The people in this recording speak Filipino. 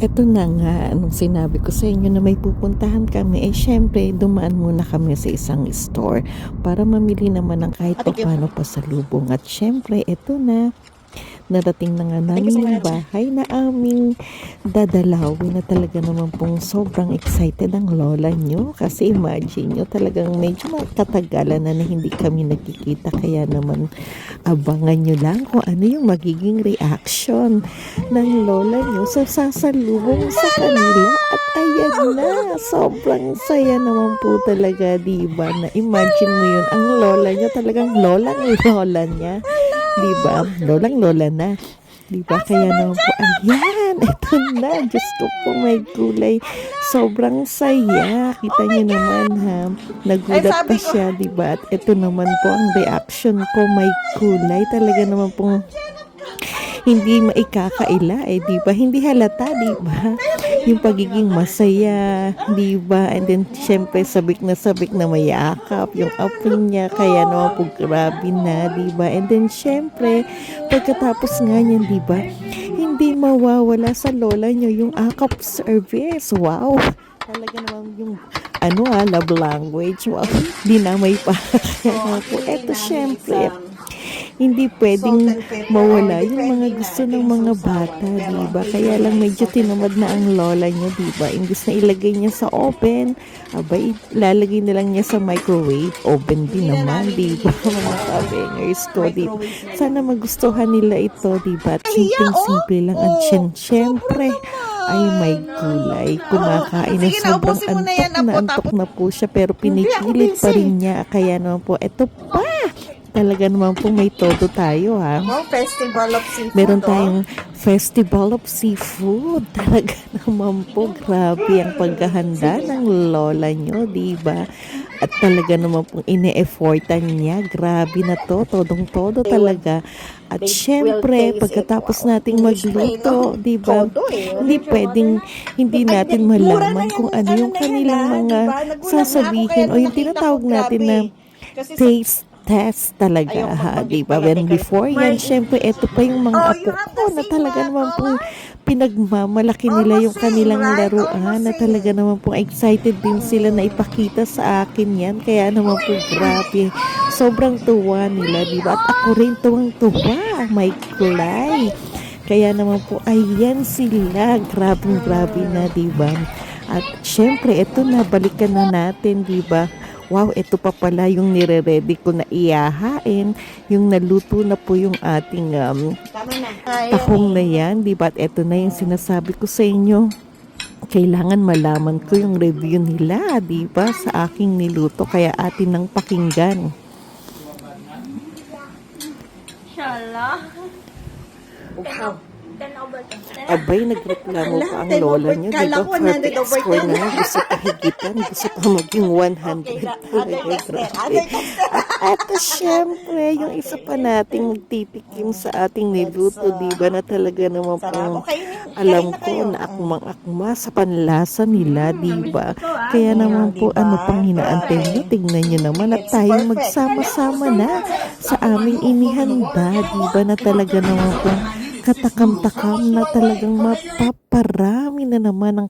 Eto na nga, nung sinabi ko sa inyo na may pupuntahan kami, eh syempre, dumaan muna kami sa isang store para mamili naman ng kahit pa paano pasalubong. At syempre, eto na, narating na nga namin yung bahay na aming dadalawin na talaga naman pong sobrang excited ang lola nyo. Kasi imagine nyo, talagang medyo katagalan na na hindi kami nagkikita. Kaya naman, abangan nyo lang kung ano yung magiging reaction ng lola nyo sa sasalubong sa kanila. At ayan na, sobrang saya naman po talaga, diba? Na imagine mo yun, ang lola nyo talagang lolang lola niya. Diba? Lolang lola na. Diba? Kaya naman po, ayan, ito na. Diyos ko po, may kulay. Sobrang saya. Kita niyo naman ha. Nagulat pa siya, diba? At ito naman po ang reaction ko. May kulay. Talaga naman pong hindi maikakaila eh, di ba? Hindi halata, di ba? Yung pagiging masaya, di ba? And then, syempre, sabik na sabik na mayakap, yung apo niya, kaya naman po grabe na, di ba? And then, syempre, pagkatapos nga niyan, di ba? Hindi mawawala sa lola niyo yung akap service. Wow! Talaga naman yung ano ah, love language. Wow, dinamay pa. Eto syempre, hindi pwedeng mawala yung mga gusto ng mga bata, di ba? Kaya lang medyo tinamad na ang lola niya, di ba? Imbis na ilagay niya sa oven, abay, lalagay na lang niya sa microwave. Oven din naman, di ba? Mga kabengers ko, di ba? Sana magustuhan nila ito, di ba? At simple-simple lang. At syen- syempre, ay may gulay. Kumakain na sobrang antok na antok na po siya pero pinipilit pa rin niya. Kaya naman po, eto pa! Talaga naman po may todo tayo ha. Oh, Festival of Seafood. Meron oh. tayong Festival of Seafood. Talaga naman po, grabe ang paghahanda ng lola nyo, di ba? At talaga naman pong ine-effortan niya. Grabe na to, todong-todo talaga. At syempre, pagkatapos nating magluto, no? di ba? Eh. Hindi pwedeng hindi natin malaman kung ano ano yung kanilang ah, mga sasabihin o yung tinatawag natin na taste test talaga Ayoko ha, di ba? When before yan, syempre, ito pa yung mga Oh, apo ko na talaga naman pong pinagmamalaki nila yung kanilang laruan na talaga naman pong excited din sila na ipakita sa akin yan. Kaya naman po grabe. Sobrang tuwa nila, di ba? At ako rin tuwang-tuwa. May kulay. Kaya naman po, ayan sila. Grabing grabe na, di ba? At syempre, ito na, balikan na natin, di ba? Wow, ito pa pala yung nire-ready ko na iyahain. Yung naluto na po yung ating um, Tama na. Ay, tahong na yan, di ba? At ito na yung sinasabi ko sa inyo. Kailangan malaman ko yung review nila, di ba? Sa aking niluto, kaya atin nang pakinggan. Inshallah. Wow. 10 over 10. Abay, nagreklamo pa ang 10 lola niyo, di kala ba? ko 100 Perfect over score 10. na. Gusto pa higitan, gusto pa maging 100 talaga. Grabe. At syempre, yung isa pa nating magtitikim sa ating niluto, di ba, na talaga naman Okay. alam na ko na akmang-akma sa panlasa nila, di ba? Kaya naman po, Diba? ano pang hinaantay niyo? Tignan niyo naman at tayo magsama-sama na sa aming inihanda, di ba, na talaga naman po katakam-takam na talagang mapaparami na naman ang